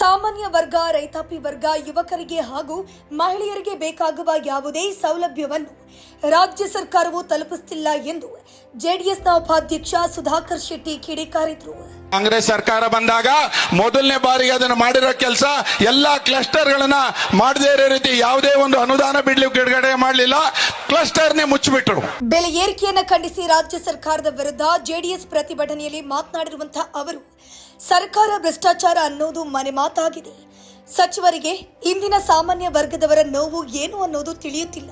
ಸಾಮಾನ್ಯ ವರ್ಗ ರೈತಾಪಿ ವರ್ಗ ಯುವಕರಿಗೆ ಹಾಗೂ ಮಹಿಳೆಯರಿಗೆ ಬೇಕಾಗುವ ಯಾವುದೇ ಸೌಲಭ್ಯವನ್ನು ರಾಜ್ಯ ಸರ್ಕಾರವು ತಲುಪಿಸುತ್ತಿಲ್ಲ ಎಂದು ಜೆಡಿಎಸ್ನ ಉಪಾಧ್ಯಕ್ಷ ಸುಧಾಕರ್ ಶೆಟ್ಟಿ ಕಿಡಿಕಾರಿದ್ರು. ಕಾಂಗ್ರೆಸ್ ಸರ್ಕಾರ ಬಂದಾಗ ಮೊದಲನೇ ಬಾರಿಗೆ ಅದನ್ನು ಮಾಡಿರೋ ಕೆಲಸ ಎಲ್ಲಾ ಕ್ಲಸ್ಟರ್ ಗಳನ್ನ ಮಾಡದೇ ಇರೋ ರೀತಿ ಯಾವುದೇ ಒಂದು ಅನುದಾನ ಬಿಡ್ಲಿಕ್ಕೆ ಬಿಡುಗಡೆ ಮಾಡಲಿಲ್ಲ. ಕ್ಲಸ್ಟರ್ನೇ ಮುಚ್ಚಿಬಿಟ್ರು. ಬೆಲೆ ಏರಿಕೆಯನ್ನು ಖಂಡಿಸಿ ರಾಜ್ಯ ಸರ್ಕಾರದ ವಿರುದ್ಧ ಜೆಡಿಎಸ್ ಪ್ರತಿಭಟನೆಯಲ್ಲಿ ಮಾತನಾಡಿರುವಂತಹ ಅವರು ಸರ್ಕಾರ ಭ್ರಷ್ಟಾಚಾರ ಅನ್ನೋದು ಮನೆ ಮಾತಾಗಿದೆ. ಸಚಿವರಿಗೆ ಇಂದಿನ ಸಾಮಾನ್ಯ ವರ್ಗದವರ ನೋವು ಏನು ಅನ್ನೋದು ತಿಳಿಯುತ್ತಿಲ್ಲ.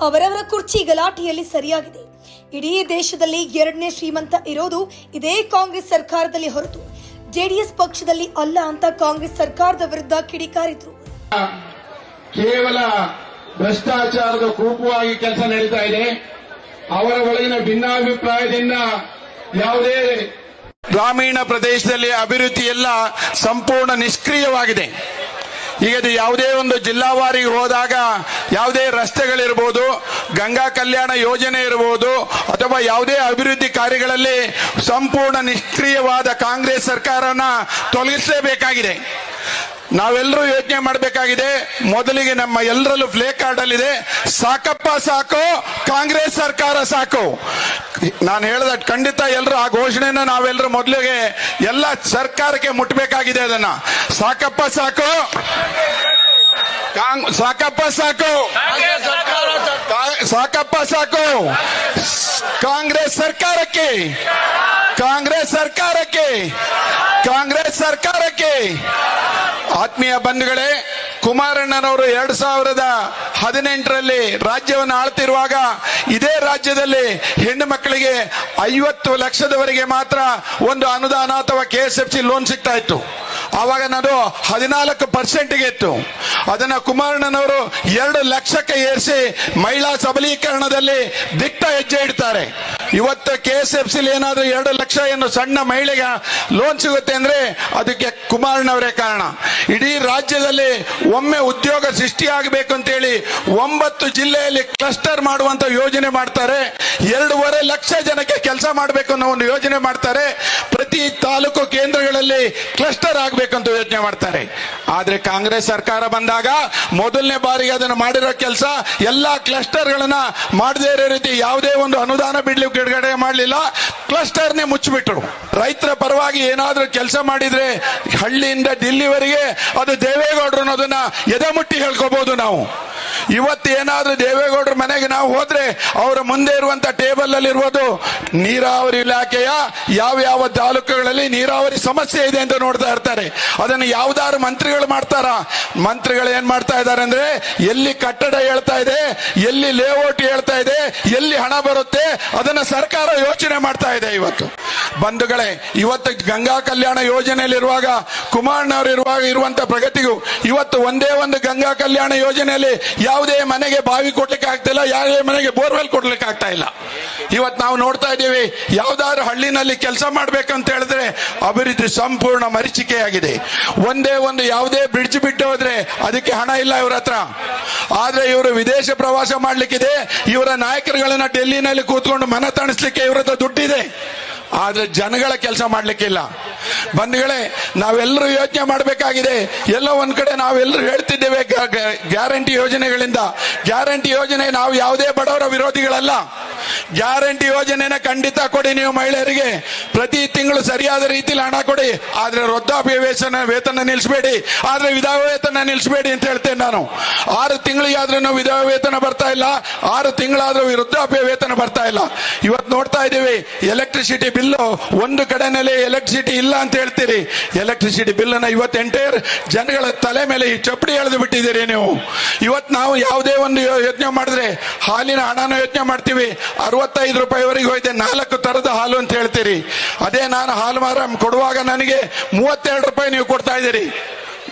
ಅವರವರ ಕುರ್ಚಿ ಗಲಾಟೆಯಲ್ಲಿ ಸರಿಯಾಗಿದೆ. ಇಡೀ ದೇಶದಲ್ಲಿ ಎರಡನೇ ಶ್ರೀಮಂತ ಇರೋದು ಇದೇ ಕಾಂಗ್ರೆಸ್ ಸರ್ಕಾರದಲ್ಲಿ ಹೊರತು ಜೆಡಿಎಸ್ ಪಕ್ಷದಲ್ಲಿ ಅಲ್ಲ ಅಂತ ಕಾಂಗ್ರೆಸ್ ಸರ್ಕಾರದ ವಿರುದ್ಧ ಕಿಡಿಕಾರಿದ್ರು. ಕೇವಲ ಭ್ರಷ್ಟಾಚಾರದ ಕೂಪವಾಗಿ ಕೆಲಸ ನಡೀತಾ ಇದೆ. ಅವರ ಒಳಗಿನ ಭಿನ್ನಾಭಿಪ್ರಾಯದಿಂದ ಯಾವುದೇ ಗ್ರಾಮೀಣ ಪ್ರದೇಶದಲ್ಲಿ ಅಭಿವೃದ್ಧಿ ಎಲ್ಲ ಸಂಪೂರ್ಣ ನಿಷ್ಕ್ರಿಯವಾಗಿದೆ. ಈಗ ಅದು ಯಾವುದೇ ಒಂದು ಜಿಲ್ಲಾವಾರಿಗೆ ಹೋದಾಗ ಯಾವುದೇ ರಸ್ತೆಗಳಿರ್ಬೋದು, ಗಂಗಾ ಕಲ್ಯಾಣ ಯೋಜನೆ ಇರಬಹುದು ಅಥವಾ ಯಾವುದೇ ಅಭಿವೃದ್ಧಿ ಕಾರ್ಯಗಳಲ್ಲಿ ಸಂಪೂರ್ಣ ನಿಷ್ಕ್ರಿಯವಾದ ಕಾಂಗ್ರೆಸ್ ಸರ್ಕಾರನ ತೊಲಗಿಸಲೇಬೇಕಾಗಿದೆ. ನಾವೆಲ್ಲರೂ ಯೋಚನೆ ಮಾಡಬೇಕಾಗಿದೆ, ಮೊದಲಿಗೆ ನಮ್ಮ ಎಲ್ಲರಲ್ಲೂ ಫ್ಲೇ ಕಾರ್ಡ್ ಅಲ್ಲಿ ಸಾಕಪ್ಪ ಸಾಕು, ಕಾಂಗ್ರೆಸ್ ಸರ್ಕಾರ ಸಾಕು. ನಾನು ಹೇಳಿದ ಖಂಡಿತ ಎಲ್ಲರೂ ಆ ಘೋಷಣೆಯನ್ನು ನಾವೆಲ್ಲರೂ ಮೊದಲಿಗೆ ಎಲ್ಲ ಸರ್ಕಾರಕ್ಕೆ ಮುಟ್ಟಬೇಕಾಗಿದೆ ಅದನ್ನ. ಸಾಕಪ್ಪ ಸಾಕು. ಸಾಕಪ್ಪ ಸಾಕು. ಸಾಕಪ್ಪ ಸಾಕು. ಕಾಂಗ್ರೆಸ್ ಸರ್ಕಾರಕ್ಕೆ. ಕಾಂಗ್ರೆಸ್ ಸರ್ಕಾರಕ್ಕೆ. ಕಾಂಗ್ರೆಸ್ ಸರ್ಕಾರಕ್ಕೆ. ಆತ್ಮೀಯ ಬಂಧುಗಳೇ ಕುಮಾರಣ್ಣನವರು ಎರಡ್ ಸಾವಿರದ ಹದಿನೆಂಟರಲ್ಲಿ ರಾಜ್ಯವನ್ನು ಆಳ್ತಿರುವಾಗ ಇದೇ ರಾಜ್ಯದಲ್ಲಿ ಹೆಣ್ಣು ಮಕ್ಕಳಿಗೆ ಐವತ್ತು ಲಕ್ಷದವರೆಗೆ ಮಾತ್ರ ಒಂದು ಅನುದಾನ ಅಥವಾ K S F C loan ಸಿಗ್ತಾ ಇತ್ತು. ಆವಾಗ ನಾನು ಹದಿನಾಲ್ಕು ಪರ್ಸೆಂಟ್ಗೆ ಇತ್ತು. ಅದನ್ನ ಕುಮಾರಣ್ಣನವರು ಎರಡು ಲಕ್ಷಕ್ಕೆ ಏರಿಸಿ ಮಹಿಳಾ ಸಬಲೀಕರಣದಲ್ಲಿ ದಿಟ್ಟ ಹೆಜ್ಜೆ ಇಡ್ತಾರೆ. ಇವತ್ತು ಕೆ ಎಸ್ ಎಫ್ ಸಿಲಿ ಏನಾದ್ರೂ ಎರಡು ಲಕ್ಷ ಏನು ಸಣ್ಣ ಮಹಿಳೆಗೆ ಲೋನ್ ಸಿಗುತ್ತೆ ಅಂದ್ರೆ ಅದಕ್ಕೆ ಕುಮಾರಣ್ಣವರೇ ಕಾರಣ. ಇಡೀ ರಾಜ್ಯದಲ್ಲಿ ಒಮ್ಮೆ ಉದ್ಯೋಗ ಸೃಷ್ಟಿಯಾಗಬೇಕು ಅಂತೇಳಿ ಒಂಬತ್ತು ಜಿಲ್ಲೆಯಲ್ಲಿ ಕ್ಲಸ್ಟರ್ ಮಾಡುವಂತ ಯೋಜನೆ ಮಾಡ್ತಾರೆ. ಎರಡೂವರೆ ಲಕ್ಷ ಜನಕ್ಕೆ ಕೆಲಸ ಮಾಡಬೇಕು ಅನ್ನೋ ಒಂದು ಯೋಜನೆ ಮಾಡ್ತಾರೆ. ಪ್ರತಿ ತಾಲೂಕು ಕೇಂದ್ರಗಳಲ್ಲಿ ಕ್ಲಸ್ಟರ್ ಆಗಬೇಕಂತ ಯೋಚನೆ ಮಾಡ್ತಾರೆ. ಆದರೆ ಕಾಂಗ್ರೆಸ್ ಸರ್ಕಾರ ಬಂದಾಗ ಮೊದಲನೇ ಬಾರಿಗೆ ಅದನ್ನು ಮಾಡಿರೋ ಕೆಲಸ ಎಲ್ಲಾ ಕ್ಲಸ್ಟರ್ ಗಳನ್ನ ಮಾಡದೇ ಇರೋ ರೀತಿ ಯಾವುದೇ ಒಂದು ಅನುದಾನ ಬಿಡ್ಲಿಕ್ಕೆ ಬಿಡುಗಡೆ ಮಾಡಲಿಲ್ಲ. ಕ್ಲಸ್ಟರ್ನೇ ಮುಚ್ಚಿಬಿಟ್ರು. ರೈತರ ಪರವಾಗಿ ಏನಾದರೂ ಕೆಲಸ ಮಾಡಿದ್ರೆ ಹಳ್ಳಿಯಿಂದ ದಿಲ್ಲಿವರೆಗೆ ಅದು ದೇವೇಗೌಡರು ಅನ್ನೋದನ್ನ ಎದೆ ಮುಟ್ಟಿ ಹೇಳ್ಕೋಬಹುದು ನಾವು. ಇವತ್ತು ಏನಾದರೂ ದೇವೇಗೌಡರ ಮನೆಗೆ ನಾವು ಹೋದ್ರೆ ಅವರ ಮುಂದೆ ಇರುವಂತ ಟೇಬಲ್ ಅಲ್ಲಿ ಇರುವುದು ನೀರಾವರಿ ಇಲಾಖೆಯ ಯಾವ ಯಾವ ತಾಲೂಕುಗಳಲ್ಲಿ ನೀರಾವರಿ ಸಮಸ್ಯೆ ಇದೆ ಅಂತ ನೋಡ್ತಾ ಇರ್ತಾರೆ. ಅದನ್ನು ಯಾವ್ದಾದ್ರು ಮಂತ್ರಿಗಳು ಮಾಡ್ತಾರ? ಮಂತ್ರಿಗಳು ಏನ್ ಮಾಡ್ತಾ ಇದ್ದಾರೆ ಅಂದ್ರೆ ಎಲ್ಲಿ ಕಟ್ಟಡ ಹೇಳ್ತಾ ಇದೆ, ಎಲ್ಲಿ ಲೇಔಟ್ ಹೇಳ್ತಾ ಇದೆ, ಎಲ್ಲಿ ಹಣ ಬರುತ್ತೆ ಅದನ್ನ ಸರ್ಕಾರ ಯೋಚನೆ ಮಾಡ್ತಾ ಇದೆ ಇವತ್ತು. ಬಂಧುಗಳೇ, ಇವತ್ತು ಗಂಗಾ ಕಲ್ಯಾಣ ಯೋಜನೆಯಲ್ಲಿರುವಾಗ ಕುಮಾರ್ನವರು ಇರುವಾಗ ಇರುವಂತ ಪ್ರಗತಿಗೂ ಇವತ್ತು ಒಂದೇ ಒಂದು ಗಂಗಾ ಕಲ್ಯಾಣ ಯೋಜನೆಯಲ್ಲಿ ಯಾವುದೇ ಮನೆಗೆ ಬಾವಿ ಕೊಡ್ಲಿಕ್ಕೆ ಆಗ್ತಿಲ್ಲ, ಯಾವುದೇ ಮನೆಗೆ ಬೋರ್ವೆಲ್ ಕೊಡ್ಲಿಕ್ಕೆ ಆಗ್ತಾ ಇಲ್ಲ. ಇವತ್ತು ನಾವು ನೋಡ್ತಾ ಇದ್ದೀವಿ, ಯಾವ್ದಾದ್ರು ಹಳ್ಳಿನಲ್ಲಿ ಕೆಲಸ ಮಾಡ್ಬೇಕಂತ ಹೇಳಿದ್ರೆ ಅಭಿವೃದ್ಧಿ ಸಂಪೂರ್ಣ ಮರೀಚಿಕೆಯಾಗಿದೆ. ಒಂದೇ ಒಂದು ಯಾವುದೇ ಬ್ರಿಡ್ಜ್ ಬಿಟ್ಟು ಹೋದ್ರೆ ಅದಕ್ಕೆ ಹಣ ಇಲ್ಲ ಇವ್ರ ಹತ್ರ. ಆದ್ರೆ ಇವರು ವಿದೇಶ ಪ್ರವಾಸ ಮಾಡ್ಲಿಕ್ಕಿದೆ, ಇವರ ನಾಯಕರುಗಳನ್ನ ಡೆಲ್ಲಿನಲ್ಲಿ ಕೂತ್ಕೊಂಡು ಮನ ತಣಿಸ್ಲಿಕ್ಕೆ ಇವ್ರ ಹತ್ರ ದುಡ್ಡಿದೆ. ಆದ್ರೆ ಜನಗಳ ಕೆಲಸ ಮಾಡ್ಲಿಕ್ಕಿಲ್ಲ. ಬಂಧುಗಳೇ, ನಾವೆಲ್ಲರೂ ಯೋಚನೆ ಮಾಡಬೇಕಾಗಿದೆ. ಎಲ್ಲ ಒಂದ್ ಕಡೆ ನಾವೆಲ್ಲರೂ ಹೇಳ್ತಿದ್ದೇವೆ ಗ್ಯಾ- ಗ್ಯಾ- ಗ್ಯಾರಂಟಿ ಯೋಜನೆಗಳಿಂದ. ಗ್ಯಾರಂಟಿ ಯೋಜನೆ ನಾವು ಯಾವುದೇ ಬಡವರ ವಿರೋಧಿಗಳಲ್ಲ. ಗ್ಯಾರಂಟಿ ಯೋಜನೆನ ಖಂಡಿತ ಕೊಡಿ ನೀವು ಮಹಿಳೆಯರಿಗೆ. ಪ್ರತಿ ತಿಂಗಳು ಸರಿಯಾದ ರೀತಿಯಲ್ಲಿ ಹಣ ಕೊಡಿ. ಆದ್ರೆ ವೃದ್ಧಾಪ್ಯ ವೇತನ ನಿಲ್ಲಿಸಬೇಡಿ ಆದ್ರೆ ವಿಧವಾ ವೇತನ ನಿಲ್ಲಿಸಬೇಡಿ ಅಂತ ಹೇಳ್ತೇನೆ ನಾನು. ಆರು ತಿಂಗಳಿಗೆ ಆದ್ರೂ ವಿಧವಾ ವೇತನ ಬರ್ತಾ ಇಲ್ಲ. ಆರು ತಿಂಗಳಾದ್ರೂ ವೃದ್ಧಾಪ್ಯ ವೇತನ ಬರ್ತಾ ಇಲ್ಲ. ಇವತ್ತು ನೋಡ್ತಾ ಇದ್ದೀವಿ, ಎಲೆಕ್ಟ್ರಿಸಿಟಿ ಬಿಲ್ ಒಂದು ಕಡೆನಲ್ಲಿ ಎಲೆಕ್ಟ್ರಿಸಿಟಿ ಇಲ್ಲ ಅಂತ ಹೇಳ್ತೀರಿ. ಎಲೆಕ್ಟ್ರಿಸಿಟಿ ಬಿಲ್ಲನ್ನ ಇವತ್ತು ಎಂಟೈರ್ ಜನಗಳ ತಲೆ ಮೇಲೆ ಈ ಚಪ್ಪಡಿ ಎಳೆದು ಬಿಟ್ಟಿದ್ದೀರಿ ನೀವು. ಇವತ್ತು ನಾವು ಯಾವುದೇ ಒಂದು ಯೋಚನೆ ಮಾಡಿದ್ರೆ ಹಾಲಿನ ಹಣನ ಯೋಚನೆ ಮಾಡ್ತೀವಿ. ಅರವತ್ತೈದು ರೂಪಾಯಿವರೆಗೆ ಹೋಯ್ತೆ ನಾಲ್ಕು ತರದ ಹಾಲು ಅಂತ ಹೇಳ್ತೀರಿ. ಅದೇ ನಾನು ಹಾಲು ಮಾರ ಕೊಡುವಾಗ ನನಗೆ ಮೂವತ್ತೆರಡು ರೂಪಾಯಿ ನೀವು ಕೊಡ್ತಾ ಇದ್ದೀರಿ.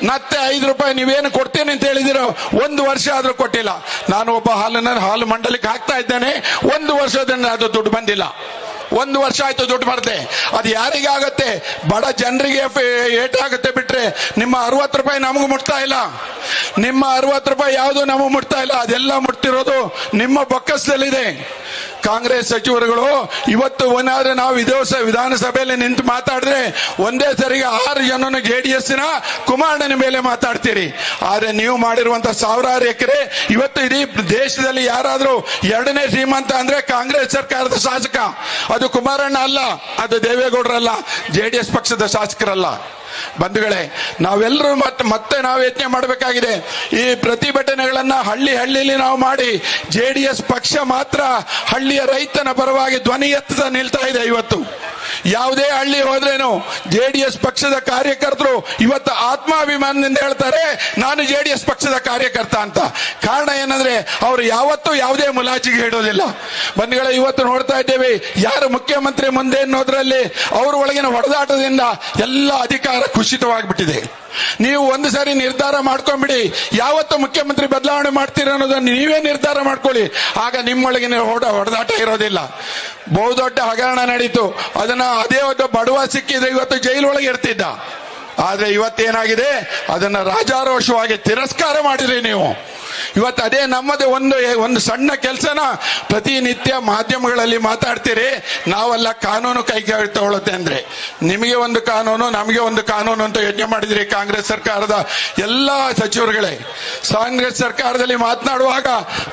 ಮತ್ತೆ ಐದು ರೂಪಾಯಿ ನೀವೇನು ಕೊಡ್ತೇನೆ ಅಂತ ಹೇಳಿದಿರೋ ಒಂದು ವರ್ಷ ಆದ್ರೂ ಕೊಟ್ಟಿಲ್ಲ. ನಾನು ಒಬ್ಬ ಹಾಲನ್ನ ಹಾಲು ಮಂಡಲಕ್ಕೆ ಹಾಕ್ತಾ ಇದ್ದೇನೆ. ಒಂದು ವರ್ಷದಿಂದ ಅದು ದುಡ್ಡು ಬಂದಿಲ್ಲ. ಒಂದು ವರ್ಷ ಆಯ್ತು ದುಡ್ಡು ಮಾಡಿದೆ ಅದು ಯಾರಿಗಾಗತ್ತೆ? ಬಡ ಜನರಿಗೆ ಏಟಾಗುತ್ತೆ ಬಿಟ್ರೆ ನಿಮ್ಮ ಅರವತ್ತು ರೂಪಾಯಿ ನಮಗೂ ಮುಟ್ತಾ ಇಲ್ಲ. ನಿಮ್ಮ ಅರವತ್ತು ರೂಪಾಯಿ ಯಾವುದು ನಮಗೆ ಮುಟ್ತಾ ಇಲ್ಲ. ಅದೆಲ್ಲ ಮುಟ್ತಿರೋದು ನಿಮ್ಮ ಬೊಕ್ಕಸದಲ್ಲಿದೆ ಕಾಂಗ್ರೆಸ್ ಸಚಿವರುಗಳು, ಇವತ್ತು ಏನಾದ್ರೆ ನಾವು ವಿಧಾನಸ ವಿಧಾನಸಭೆಯಲ್ಲಿ ನಿಂತು ಮಾತಾಡಿದ್ರೆ ಒಂದೇ ಸರಿಗೆ ಆರು ಜನನ ಜೆ ಡಿ ಎಸ್ನ ಕುಮಾರಣ್ಣನ ಮೇಲೆ ಮಾತಾಡ್ತೀರಿ. ಆದ್ರೆ ನೀವು ಮಾಡಿರುವಂತ ಸಾವಿರಾರು ಎಕರೆ, ಇವತ್ತು ಇಡೀ ದೇಶದಲ್ಲಿ ಯಾರಾದರೂ ಎರಡನೇ ಶ್ರೀಮಂತ ಅಂದ್ರೆ ಕಾಂಗ್ರೆಸ್ ಸರ್ಕಾರದ ಶಾಸಕ. ಅದು ಕುಮಾರಣ್ಣ ಅಲ್ಲ, ಅದು ದೇವೇಗೌಡರಲ್ಲ ಜೆ ಡಿ ಎಸ್ ಪಕ್ಷದ ಶಾಸಕರಲ್ಲ. ಬಂಧುಗಳೇ, ನಾವೆಲ್ಲರೂ ಮತ್ತೆ ಮತ್ತೆ ನಾವು ಯತ್ನ ಮಾಡಬೇಕಾಗಿದೆ. ಈ ಪ್ರತಿಭಟನೆಗಳನ್ನ ಹಳ್ಳಿ ಹಳ್ಳಿಲಿ ನಾವು ಮಾಡಿ, ಜೆ ಡಿ ಎಸ್ ಪಕ್ಷ ಮಾತ್ರ ಹಳ್ಳಿಯ ರೈತನ ಪರವಾಗಿ ಧ್ವನಿ ಎತ್ತದ ನಿಲ್ತಾ ಇದೆ ಇವತ್ತು. ಯಾವುದೇ ಹಳ್ಳಿ ಹೋದ್ರೇನು ಜೆ ಡಿ ಎಸ್ ಪಕ್ಷದ ಕಾರ್ಯಕರ್ತರು ಇವತ್ತು ಆತ್ಮಾಭಿಮಾನದಿಂದ ಹೇಳ್ತಾರೆ, ನಾನು ಜೆ ಡಿ ಎಸ್ ಪಕ್ಷದ ಕಾರ್ಯಕರ್ತ ಅಂತ. ಕಾರಣ ಏನಂದ್ರೆ ಅವರು ಯಾವತ್ತೂ ಯಾವುದೇ ಮುಲಾಜಿಗೆ ಹೇಳೋದಿಲ್ಲ. ಬಂದ್ಗಳ ಇವತ್ತು ನೋಡ್ತಾ ಇದ್ದೇವೆ, ಯಾರು ಮುಖ್ಯಮಂತ್ರಿ ಮುಂದೆ ಅನ್ನೋದ್ರಲ್ಲಿ ಅವ್ರ ಒಳಗಿನ ಹೊಡೆದಾಟದಿಂದ ಎಲ್ಲ ಅಧಿಕಾರ ಕುಸಿತವಾಗ್ಬಿಟ್ಟಿದೆ. ನೀವು ಒಂದು ಸಾರಿ ನಿರ್ಧಾರ ಮಾಡ್ಕೊಂಡ್ಬಿಡಿ ಯಾವತ್ತು ಮುಖ್ಯಮಂತ್ರಿ ಬದಲಾವಣೆ ಮಾಡ್ತೀರ ಅನ್ನೋದನ್ನ ನೀವೇ ನಿರ್ಧಾರ ಮಾಡ್ಕೊಳ್ಳಿ. ಆಗ ನಿಮ್ಮೊಳಗಿನ ಹೊಡ, ಹೊಡೆದಾಟ ಇರೋದಿಲ್ಲ. ಬಹುದೊಡ್ಡ ಹಗರಣ ನಡೀತು. ಅದನ್ನ ಅದೇ ಒಂದು ಬಡವ ಸಿಕ್ಕಿದ್ರೆ ಇವತ್ತು ಜೈಲೊಳಗೆ ಇರ್ತಿದ್ದ. ಆದ್ರೆ ಇವತ್ತೇನಾಗಿದೆ? ಅದನ್ನ ರಾಜಾರೋಷವಾಗಿ ತಿರಸ್ಕಾರ ಮಾಡಿದ್ರಿ ನೀವು. ಇವತ್ತು ಅದೇ ನಮ್ಮದೇ ಒಂದು ಒಂದು ಸಣ್ಣ ಕೆಲಸನ ಪ್ರತಿನಿತ್ಯ ಮಾಧ್ಯಮಗಳಲ್ಲಿ ಮಾತಾಡ್ತೀರಿ. ನಾವೆಲ್ಲ ಕಾನೂನು ಕೈಗೆ ತಗೊಳುತ್ತೆ ಅಂದ್ರೆ. ನಿಮಗೆ ಒಂದು ಕಾನೂನು, ನಮಗೆ ಒಂದು ಕಾನೂನು ಅಂತ ಯೋಚನೆ ಮಾಡಿದ್ರಿ ಕಾಂಗ್ರೆಸ್ ಸರ್ಕಾರದ ಎಲ್ಲಾ ಸಚಿವರುಗಳೇ. ಕಾಂಗ್ರೆಸ್ ಸರ್ಕಾರದಲ್ಲಿ ಮಾತನಾಡುವಾಗ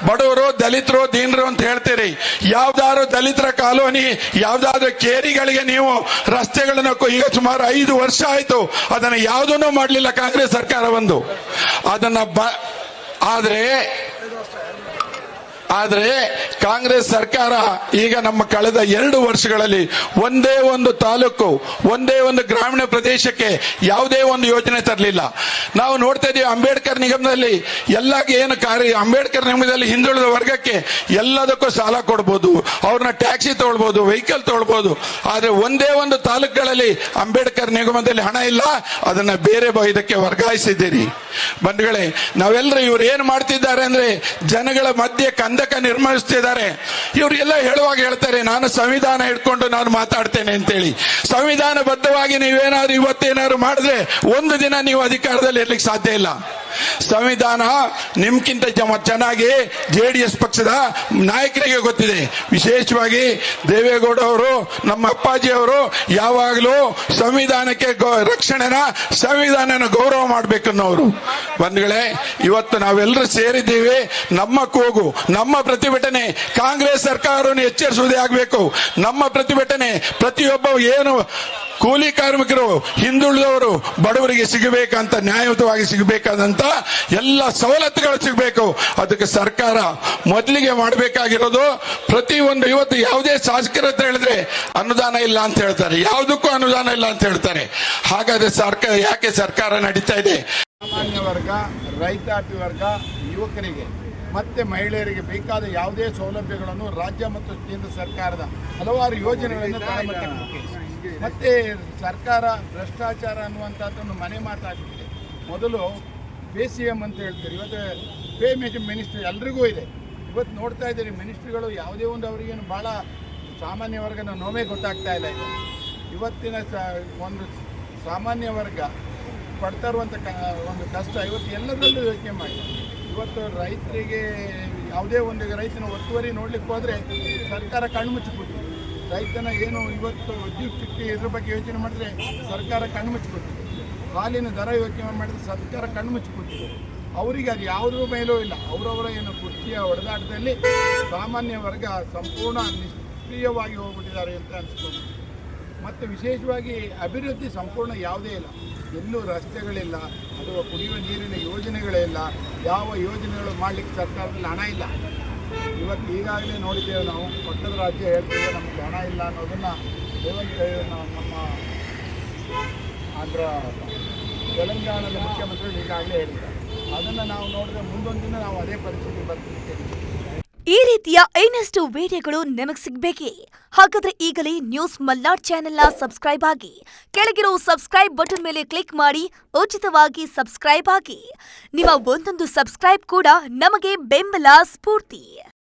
ಬಡವರು, ದಲಿತರು, ದೀನರು ಅಂತ ಹೇಳ್ತೀರಿ. ಯಾವ್ದಾದ್ರು ದಲಿತರ ಕಾಲೋನಿ, ಯಾವ್ದಾದ್ರು ಕೇರಿಗಳಿಗೆ ನೀವು ರಸ್ತೆಗಳನ್ನು ಈಗ ಸುಮಾರು ಐದು ವರ್ಷ ಆಯ್ತು. ಅದನ್ನ ಯಾವುದನ್ನು ಮಾಡಲಿಲ್ಲ ಕಾಂಗ್ರೆಸ್ ಸರ್ಕಾರ ಒಂದು ಅದನ್ನ ಆದ್ರೆ ಆದ್ರೆ ಕಾಂಗ್ರೆಸ್ ಸರ್ಕಾರ ಈಗ ನಮ್ಮ ಕಳೆದ ಎರಡು ವರ್ಷಗಳಲ್ಲಿ ಒಂದೇ ಒಂದು ತಾಲೂಕು, ಒಂದೇ ಒಂದು ಗ್ರಾಮೀಣ ಪ್ರದೇಶಕ್ಕೆ ಯಾವುದೇ ಒಂದು ಯೋಜನೆ ತರಲಿಲ್ಲ. ನಾವು ನೋಡ್ತಾ ಇದೀವಿ ಅಂಬೇಡ್ಕರ್ ನಿಗಮದಲ್ಲಿ ಎಲ್ಲ ಏನು ಕಾರ್ಯ, ಅಂಬೇಡ್ಕರ್ ನಿಗಮದಲ್ಲಿ ಹಿಂದುಳಿದ ವರ್ಗಕ್ಕೆ ಎಲ್ಲದಕ್ಕೂ ಸಾಲ ಕೊಡ್ಬೋದು. ಅವ್ರನ್ನ ಟ್ಯಾಕ್ಸಿ ತಗೊಳ್ಬೋದು, ವೆಹಿಕಲ್ ತಗೊಳ್ಬೋದು. ಆದರೆ ಒಂದೇ ಒಂದು ತಾಲೂಕುಗಳಲ್ಲಿ ಅಂಬೇಡ್ಕರ್ ನಿಗಮದಲ್ಲಿ ಹಣ ಇಲ್ಲ. ಅದನ್ನ ಬೇರೆ ಇದಕ್ಕೆ ವರ್ಗಾಯಿಸಿದ್ದೀರಿ. ಬಂಧುಗಳೇ ನಾವೆಲ್ಲರೂ ಇವ್ರು ಏನು ಮಾಡ್ತಿದ್ದಾರೆ ಅಂದ್ರೆ ಜನಗಳ ಮಧ್ಯೆ ಕಂದಕ ನಿರ್ಮಿಸ್ತಿದ್ದಾರೆ. ಇವರೆಲ್ಲ ಹೇಳುವಾಗ ಹೇಳ್ತಾರೆ, ನಾನು ಸಂವಿಧಾನ ಹಿಡ್ಕೊಂಡು ನಾನು ಮಾತಾಡ್ತೇನೆ ಅಂತೇಳಿ. ಸಂವಿಧಾನಬದ್ಧವಾಗಿ ನೀವೇನಾದ್ರು ಇವತ್ತೇನಾದ್ರು ಮಾಡಿದ್ರೆ ಒಂದು ದಿನ ನೀವು ಅಧಿಕಾರದಲ್ಲಿ ಇರ್ಲಿಕ್ಕೆ ಸಾಧ್ಯ ಇಲ್ಲ. ಸಂವಿಧಾನ ನಿಮ್ಗಿಂತ ಚೆನ್ನಾಗಿ ಜೆ ಡಿ ಎಸ್ ಪಕ್ಷದ ನಾಯಕರಿಗೆ ಗೊತ್ತಿದೆ. ವಿಶೇಷವಾಗಿ ದೇವೇಗೌಡ ಅವರು, ನಮ್ಮ ಅಪ್ಪಾಜಿ ಅವರು ಯಾವಾಗಲೂ ಸಂವಿಧಾನಕ್ಕೆ ರಕ್ಷಣೆನ, ಸಂವಿಧಾನನ ಗೌರವ ಮಾಡಬೇಕನ್ನೋರು. ಬಂಧುಗಳೇ, ಇವತ್ತು ನಾವೆಲ್ಲರೂ ಸೇರಿದ್ದೀವಿ. ನಮ್ಮ ಕೂಗು, ನಮ್ಮ ಪ್ರತಿಭಟನೆ. ಕಾಂಗ್ರೆಸ್ ಸರ್ಕಾರವನ್ನು ಎಚ್ಚರಿಸುವುದೇ ಆಗಬೇಕು. ನಮ್ಮ ಪ್ರತಿಭಟನೆ, ಪ್ರತಿಯೊಬ್ಬ ಏನು ಕೂಲಿ ಕಾರ್ಮಿಕರು, ಹಿಂದುಳಿದವರು ಬಡವರಿಗೆ ಸಿಗಬೇಕಂತ, ನ್ಯಾಯಯುತವಾಗಿ ಸಿಗಬೇಕಾದಂತ ಎಲ್ಲ ಸವಲತ್ತುಗಳು ಸಿಗಬೇಕು. ಅದಕ್ಕೆ ಸರ್ಕಾರ ಮೊದಲಿಗೆ ಮಾಡಬೇಕಾಗಿರೋದು ಪ್ರತಿ ಒಂದು ಇವತ್ತು ಯಾವುದೇ ಶಾಸಕರ ಹತ್ರ ಹೇಳಿದ್ರೆ ಅನುದಾನ ಇಲ್ಲ ಅಂತ ಹೇಳ್ತಾರೆ. ಯಾವುದಕ್ಕೂ ಅನುದಾನ ಇಲ್ಲ ಅಂತ ಹೇಳ್ತಾರೆ. ಹಾಗಾದ್ರೆ ಸರ್ಕಾರ, ಯಾಕೆ ಸರ್ಕಾರ ನಡೀತಾ ಇದೆ? ಸಾಮಾನ್ಯ ವರ್ಗ, ರೈತಾಪಿ ವರ್ಗ, ಯುವಕರಿಗೆ ಮತ್ತೆ ಮಹಿಳೆಯರಿಗೆ ಬೇಕಾದ ಯಾವುದೇ ಸೌಲಭ್ಯಗಳನ್ನು ರಾಜ್ಯ ಮತ್ತು ಕೇಂದ್ರ ಸರ್ಕಾರದ ಹಲವಾರು ಯೋಜನೆಗಳನ್ನು ಮತ್ತೆ ಸರ್ಕಾರ ಭ್ರಷ್ಟಾಚಾರ ಅನ್ನುವಂಥದ್ದನ್ನು ಮನೆ ಮಾತಾಡ್ತಿದೆ ಮೊದಲು ಪೇ ಸಿ ಎಂ ಅಂತ ಹೇಳ್ತಾರೆ. ಇವತ್ತು ಪೇ ಮಿನಿಸ್ಟ್ರಿ ಎಲ್ರಿಗೂ ಇದೆ. ಇವತ್ತು ನೋಡ್ತಾ ಇದ್ದೀರಿ, ಮಿನಿಸ್ಟ್ರಿಗಳು ಯಾವುದೇ ಒಂದು ಅವರಿಗೇನು ಭಾಳ ಸಾಮಾನ್ಯ ವರ್ಗನ ನೋವೇ ಗೊತ್ತಾಗ್ತಾ ಇಲ್ಲ ಇದು ಇವತ್ತಿನ ಸ, ಒಂದು ಸಾಮಾನ್ಯ ವರ್ಗ ಪಡ್ತಾ ಇರುವಂಥ ಕ, ಒಂದು ಕಷ್ಟ ಇವತ್ತು ಎಲ್ಲದರಲ್ಲೂ ಯೋಚನೆ ಮಾಡಿ. ಇವತ್ತು ರೈತರಿಗೆ ಯಾವುದೇ ಒಂದು ರೈತನ ಒತ್ತುವರಿ ನೋಡ್ಲಿಕ್ಕೆ ಹೋದರೆ ಸರ್ಕಾರ ಕಣ್ಮುಚ್ಚಿಬಿಟ್ಟಿದೆ ರೈತನ ಏನು ಇವತ್ತು ವಿದ್ಯುತ್ ಶಕ್ತಿ ಇದ್ರ ಬಗ್ಗೆ ಯೋಚನೆ ಮಾಡಿದ್ರೆ ಸರ್ಕಾರ ಕಣ್ಮುಚ್ಚಿಬಿಟ್ಟಿದೆ ಹಾಲಿನ ದರ ಯೋಚನೆ ಮಾಡಿದ್ರೆ ಸರ್ಕಾರ ಕಣ್ಮುಚ್ಚಿಬಿಟ್ಟಿದೆ ಅವರಿಗೆ ಅದು ಯಾವುದ್ರ ಮೇಲೂ ಇಲ್ಲ. ಅವರವರ ಏನು ಕುರ್ಚಿಯ ಹೊಡೆದಾಟದಲ್ಲಿ ಸಾಮಾನ್ಯ ವರ್ಗ ಸಂಪೂರ್ಣ ನಿಷ್ಕ್ರಿಯವಾಗಿ ಹೋಗ್ಬಿಟ್ಟಿದ್ದಾರೆ ಅಂತ ಅನಿಸ್ಕೊಂಡು ಮತ್ತು ವಿಶೇಷವಾಗಿ ಅಭಿವೃದ್ಧಿ ಸಂಪೂರ್ಣ ಯಾವುದೇ ಇಲ್ಲ. ಎಲ್ಲೂ ರಸ್ತೆಗಳಿಲ್ಲ, ಅಥವಾ ಕುಡಿಯುವ ನೀರಿನ ಯೋಜನೆಗಳೇ ಇಲ್ಲ. ಯಾವ ಯೋಜನೆಗಳು ಮಾಡಲಿಕ್ಕೆ ಸರ್ಕಾರದಲ್ಲಿ ಹಣ ಇಲ್ಲ. ಇವತ್ತು ಈಗಾಗಲೇ ನೋಡಿದ್ದೇವೆ ನಾವು, ಪಕ್ಕದ ರಾಜ್ಯ ಹೇಳ್ತೇವೆ ನಮಗೆ ಹಣ ಇಲ್ಲ ಅನ್ನೋದನ್ನು ನಮ್ಮ ಆಂಧ್ರ ತೆಲಂಗಾಣದ ಮುಖ್ಯಮಂತ್ರಿ ಈಗಾಗಲೇ ಹೇಳಿದ್ದಾರೆ. ಅದನ್ನು ನಾವು ನೋಡಿದ್ರೆ ಮುಂದೊಂದು ದಿನ ನಾವು ಅದೇ ಪರಿಸ್ಥಿತಿ ಈ ರೀತಿಯ ಇನ್ನಷ್ಟು ವಿಡಿಯೋಗಳು ನಿಮಗೆ ಸಿಗಬೇಕೇ? ಹಾಗಾದ್ರೆ ಈಗಲೇ ನ್ಯೂಸ್ ಮಲ್ನಾಡ್ ಚಾನೆಲ್ನ ಸಬ್ಸ್ಕ್ರೈಬ್ ಆಗಿ, ಕೆಳಗಿರೋ ಸಬ್ಸ್ಕ್ರೈಬ್ ಬಟನ್ ಮೇಲೆ ಕ್ಲಿಕ್ ಮಾಡಿ, ಉಚಿತವಾಗಿ ಸಬ್ಸ್ಕ್ರೈಬ್ ಆಗಿ. ನಿಮ್ಮ ಒಂದೊಂದು ಸಬ್ಸ್ಕ್ರೈಬ್ ಕೂಡ ನಮಗೆ ಬೆಂಬಲ ಸ್ಫೂರ್ತಿ.